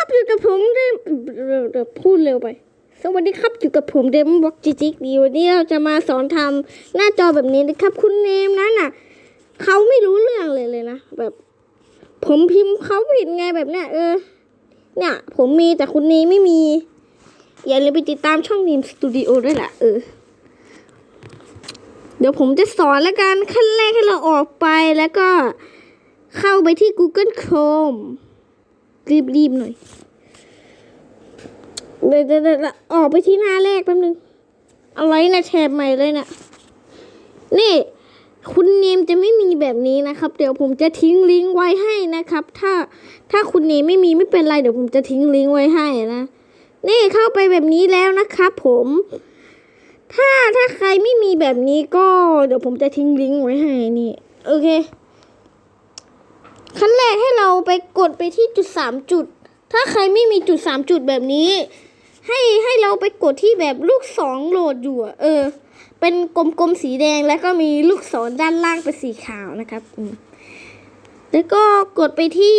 ครับอยู่กับผมเดมเดี๋ยพูดเร็วไป สวัสดีครับอยู่กับผมเดมบล็อกจิจิกดีวันนี้เราจะมาสอนทำหน้าจอแบบนี้นะครับ คุณเนมนั้นน่ะเขาไม่รู้เรื่องเลยเลยนะแบบ ผมพิมพ์เขาผิดไงแบบเนี้ยเออ เนี่ย ผมมีแต่คุณเนมไม่มี อย่าลืมไปติดตามช่องนีมสตูดิโอด้วยแหละเออเดี๋ยวผมจะสอนแล้วกันขั้นแรกให้เราออกไปแล้วก็เข้าไปที่ Google Chrome รีบๆหน่อยเดี๋ยวเดี๋ยวเดี๋ยวออกไปที่หน้าแรกแป๊บนึง อะไรนะแชร์ใหม่เลยนะนี่ คุณเนมจะไม่มีแบบนี้นะครับ เดี๋ยวผมจะทิ้งลิงก์ไว้ให้นะครับ ถ้าถ้าคุณเนมไม่มีไม่เป็นไรเดี๋ยวผมจะทิ้งลิงก์ไว้ให้นะนี่เข้าไปแบบนี้แล้วนะครับผม ถ้าถ้าใครไม่มีแบบนี้ก็ เดี๋ยวผมจะทิ้งลิงก์ไว้ให้นี่ โอเค ขั้นแรกให้เราไปกดไปที่จุดสามจุด ถ้าใครไม่มีจุดสามจุดแบบนี้ ให้ให้เราไปกดที่แบบลูกศรโหลดอยู่เออ เป็นกลมๆสีแดงแล้วก็มีลูกศรด้านล่างเป็นสีขาวนะครับแล้วก็กดไปที่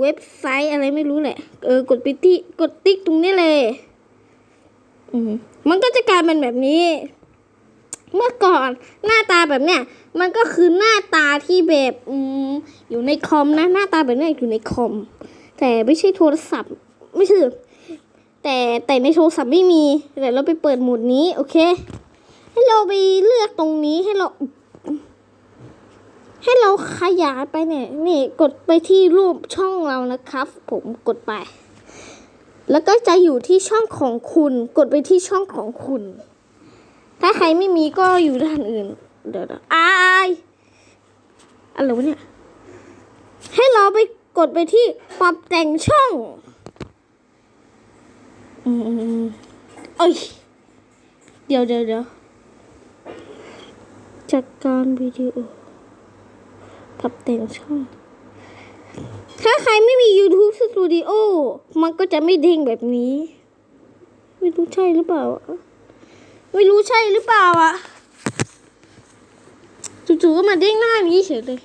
เว็บไซต์อะไรไม่รู้แหละ เออกดไปที่กดติ๊กตรงนี้เลย อืมมันก็จะกลายเป็นแบบนี้ เมื่อก่อนหน้าตาแบบเนี้ยมันก็คือหน้าตาที่แบบอืมอยู่ในคอมนะหน้าตาแบบเนี้ยอยู่ในคอม แต่ไม่ใช่โทรศัพท์ ไม่ใช่แต่แต่ในโทรศัพท์ไม่มีแต่เราไปเปิดโหมดนี้โอเค ให้เราไปเลือกตรงนี้ให้เราให้เราขยายไปเนี่ยนี่กดไปที่รูปช่องเรานะครับ ผมกดไป แล้วก็จะอยู่ที่ช่องของคุณ กดไปที่ช่องของคุณ ถ้าใครไม่มีก็อยู่ด้านอื่น เดี๋ยวๆอายอะไรวะเนี่ย ให้เราไปกดไปที่ปรับแต่งช่องอืมเอ้ย เดี๋ยวเดี๋ยวเดี๋ยวจัดการวิดีโอปรับแต่งช่อง ถ้าใครไม่มี YouTube Studio มันก็จะไม่เด้งแบบนี้ ไม่รู้ใช่หรือเปล่า ไม่รู้ใช่หรือเปล่าอะจู่ๆก็มาเด้งหน้านี้เฉยเลย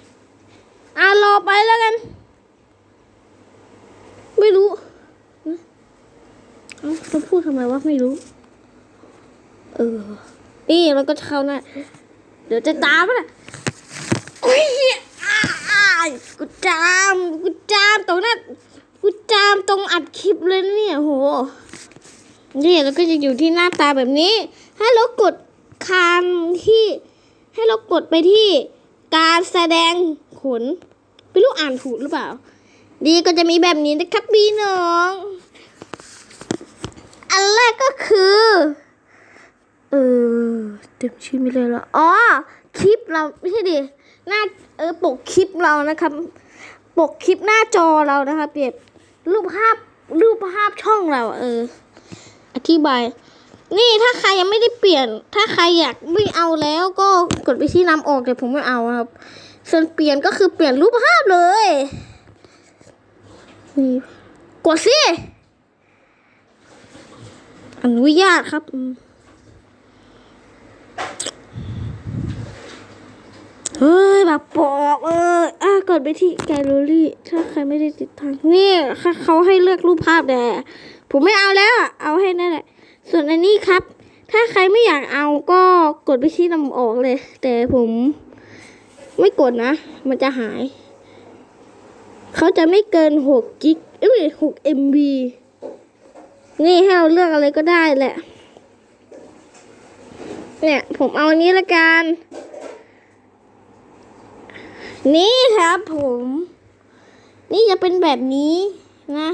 อะรอไปแล้วกัน ไม่รู้เอ้าเขาพูดทำไมวะไม่รู้ เออ นี่เราก็จะเข้าหน้าเดี๋ยวจะตามนะอ้ยอ้ายกูจาม กูจามตรงนั้นกูจามตรงอัดคลิปเลยเนี่ยโห นี่เราก็จะอยู่ที่หน้าตาแบบนี้ ให้เรากดคานที่ ให้เรากดไปที่การแสดงขนไม่รู้อ่านถูกหรือเปล่า ดีก็จะมีแบบนี้นะครับพี่น้อง อันแรกก็คือ เออเต็มชื่อไม่เลยละอ๋อ คลิปเราไม่ใช่ดิ หน้า เออ ปกคลิปเรานะครับ ปกคลิปหน้าจอเรานะคะเปรียบรูปภาพรูปภาพช่องเรา เออ ธิบาย นี่ถ้าใครยังไม่ได้เปลี่ยน ถ้าใครอยากไม่เอาแล้วก็กดไปที่นำออกแต่ผมไม่เอาครับ ส่วนเปลี่ยนก็คือเปลี่ยนรูปภาพเลยนี่กดสิอนุญาตครับเฮ้ยแบบปอกเอออะกดไปที่แกลเลอรี่ ถ้าใครไม่ได้ติดตามนี่เขาให้เลือกรูปภาพแต่ ผมไม่เอาแล้วเอาให้นั่นแหละ ส่วนอันนี้ครับ ถ้าใครไม่อยากเอาก็กดไปที่นำออกเลย แต่ผมไม่กดนะ มันจะหาย เขาจะไม่เกินหกกิกเอ้ยหกเอ็มบีนี่ให้เราเลือกอะไรก็ได้แหละ เนี่ย ผมเอานนี้ละกัน นี่ครับผม นี่จะเป็นแบบนี้นะ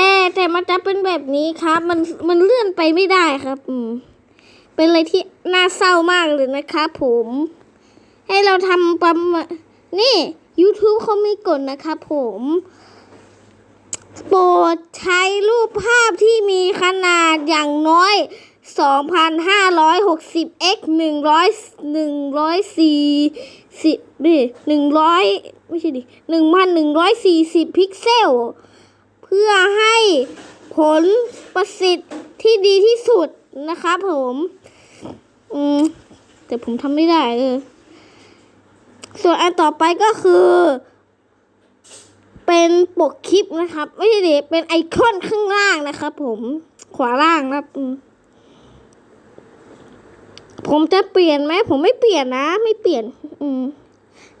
แต่แต่มันจะเป็นแบบนี้ครับ มันมันเลื่อนไปไม่ได้ครับ อืม เป็นอะไรที่น่าเศร้ามากเลยนะครับผม ให้เราทำประมาณนี่ YouTube เขามีกฎนะครับผมโปรดใช้รูปภาพที่มีขนาดอย่างน้อย 2,560 x 100 140ดิ100 ไม่ใช่ดิ 1,140 พิกเซล พื่อให้ผลประสิทธิ์ที่ดีที่สุดนะครับผม อืม แต่ผมทำไม่ได้เออ ส่วนอันต่อไปก็คือ เป็นปกคลิปนะครับ ไม่ใช่ดิเป็นไอคอนข้างล่างนะครับผม ขวาล่างนะครับมผมจะเปลี่ยนไหม ผมไม่เปลี่ยนนะ ไม่เปลี่ยน อืม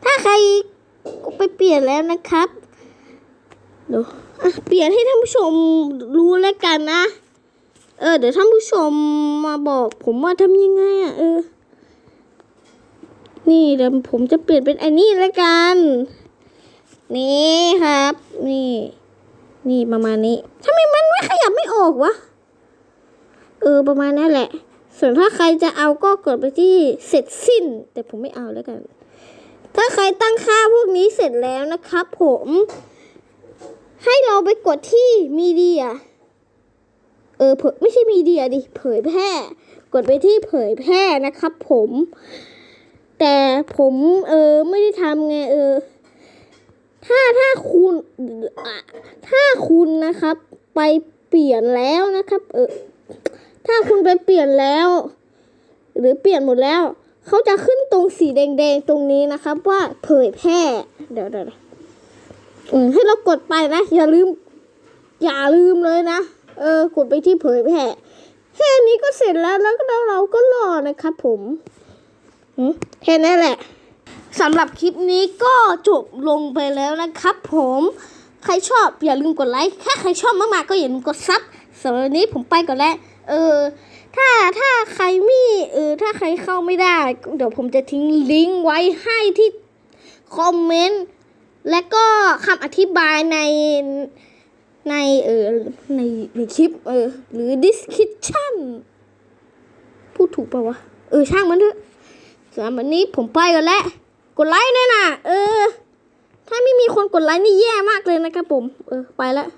ถ้าใครไปเปลี่ยนแล้วนะครับดี๋ยวอะ เปลี่ยนให้ท่านผู้ชมรู้แล้วกันนะ เออ เดี๋ยวท่านผู้ชมมาบอก ผมว่าทำยังไงอะเออ นี่เดี๋ยวผมจะเปลี่ยนเป็นไอ้นี่แล้วกัน นี่ครับ นี่ นี่ประมาณนี้ทำไมมันไม่ขยับไม่ออกวะ เออ ประมาณนั้นแหละ ส่วนถ้าใครจะเอาก็กดไปที่เสร็จสิ้น แต่ผมไม่เอาแล้วกัน ถ้าใครตั้งค่าพวกนี้เสร็จแล้วนะครับผม ให้เราไปกดที่มีเดีย เออเผยไม่ใช่มีเดียดิ เผยแพร่ กดไปที่เผยแพร่นะครับผม แต่ผมเออไม่ได้ทำไงเออ ถ้าถ้าคุณอะถ้าคุณนะครับ ไปเปลี่ยนแล้วนะครับ เออ ถ้าคุณไปเปลี่ยนแล้ว หรือเปลี่ยนหมดแล้ว เขาจะขึ้นตรงสีแดงๆตรงนี้นะครับ ว่าเผยแพร่ เดี๋ยวเดี๋ยว ให้เรากดไปนะ อย่าลืม อย่าลืมเลยนะ เออ กดไปที่เผยแพร่แค่นี้ก็เสร็จแล้วแล้วก็เราก็รอนะครับผมแค่นั้นแหละสำหรับคลิปนี้ก็จบลงไปแล้วนะครับผม ใครชอบอย่าลืมกดไลค์ถ้าใครชอบมากๆก็อย่าลืมกดซับสำหรับนี้ผมไปก่อนแล้ว เออ ถ้าถ้าใครไม่เออถ้าใครเข้าไม่ได้ เดี๋ยวผมจะทิ้งลิงก์ไว้ให้ที่คอมเมนต์ และก็คำอธิบายในในเออในในคลิปเออหรือ description พูดถูกป่าวะ เออช่างมันเถอะสำหรับวันนี้ผมไปกันแล้วกดไลค์ด้วยนะเออ ถ้าไม่มีคนกดไลค์นี่แย่มากเลยนะครับผม เออ ไปแล้ว